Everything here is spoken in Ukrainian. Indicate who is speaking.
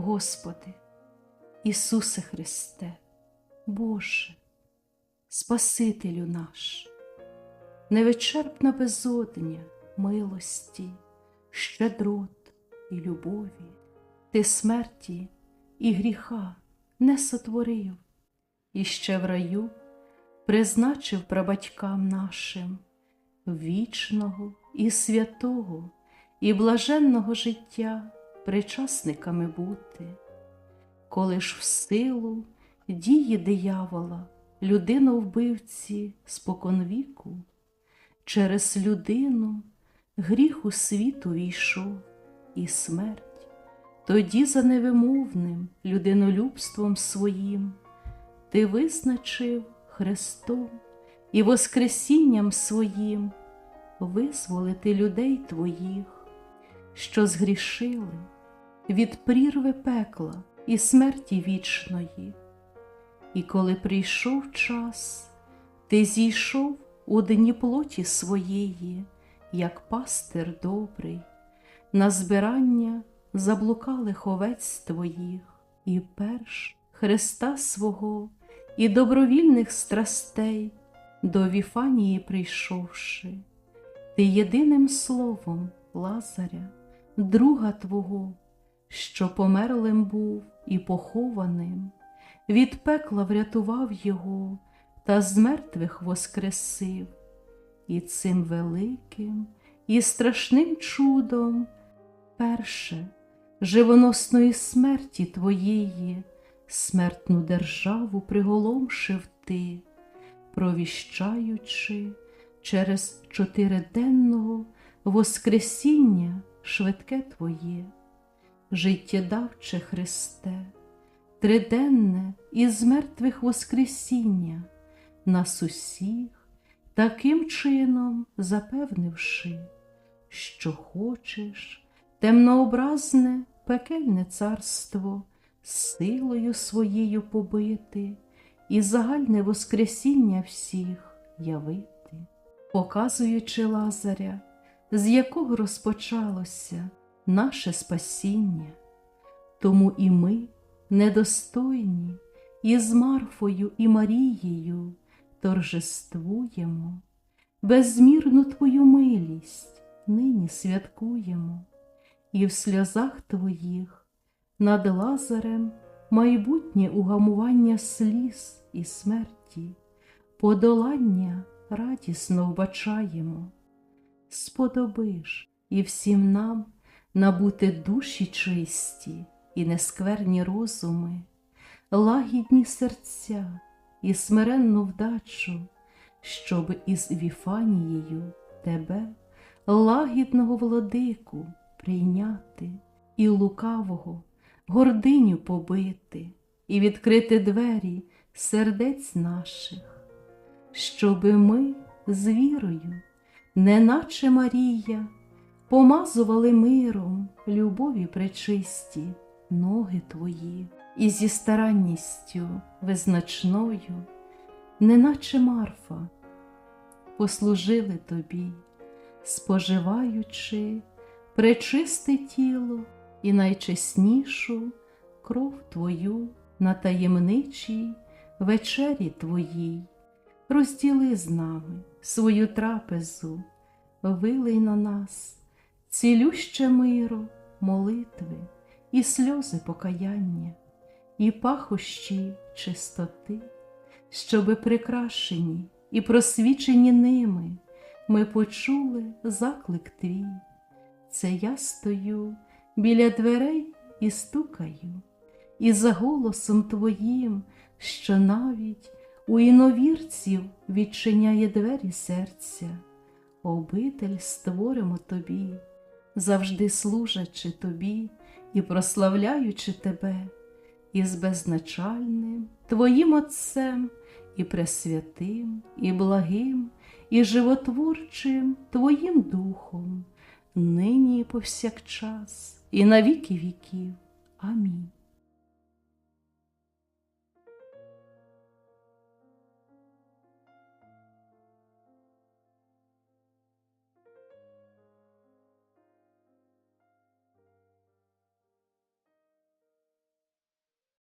Speaker 1: Господи, Ісусе Христе, Боже, Спасителю наш, невичерпна безодня милості, щедрот і любові, Ти смерті і гріха не сотворив, і ще в раю призначив прабатькам нашим вічного і святого і блаженного життя причасниками бути, коли ж в силу дії диявола, людину вбивці споконвіку, через людину гріх у світу війшов і смерть, тоді за невимовним людинолюбством своїм ти визначив Христом і Воскресінням своїм визволити людей твоїх, що згрішили від прірви пекла і смерті вічної. І коли прийшов час, ти зійшов у дні плоті своєї, як пастир добрий, на збирання заблукалих овець твоїх, і перш Христа свого і добровільних страстей, до Віфанії прийшовши, ти єдиним словом Лазаря, друга Твого, що померлим був і похованим, від пекла врятував його та з мертвих воскресив, і цим великим і страшним чудом, перше живоносної смерті Твоєї, смертну державу приголомшив ти, провіщаючи через чотириденного Воскресіння швидке Твоє, життєдавче Христе, триденне із мертвих Воскресіння, нас усіх таким чином запевнивши, що хочеш темнообразне пекельне царство силою своєю побити і загальне Воскресіння всіх явити, показуючи Лазаря з якого розпочалося наше спасіння, тому і ми, недостойні, із Марфою і Марією торжествуємо, безмірну Твою милість нині святкуємо, і в сльозах Твоїх над Лазарем майбутнє угамування сліз і смерті, подолання радісно вбачаємо сподобиш і всім нам набути душі чисті і нескверні розуми, лагідні серця і смиренну вдачу, щоб із Віфанією тебе, лагідного владику, прийняти і лукавого, гординю побити і відкрити двері сердець наших, щоби ми з вірою неначе Марія, помазували миром любові пречисті ноги твої, і зі старанністю визначною, неначе Марфа, послужили тобі, споживаючи пречисте тіло і найчеснішу кров Твою на таємничій вечері Твоїй, розділи з нами свою трапезу, вилий на нас, цілюще миру, молитви і сльози покаяння, і пахощі чистоти, щоби прикрашені і просвічені ними, ми почули заклик твій. Це я стою біля дверей і стукаю, і за голосом твоїм, що навіть у іновірців відчиняє двері серця, обитель створимо тобі, завжди служачи тобі і прославляючи тебе, із безначальним Твоїм Отцем, і пресвятим, і благим, і животворчим Твоїм Духом, нині і повсякчас, і на віки віків. Амінь.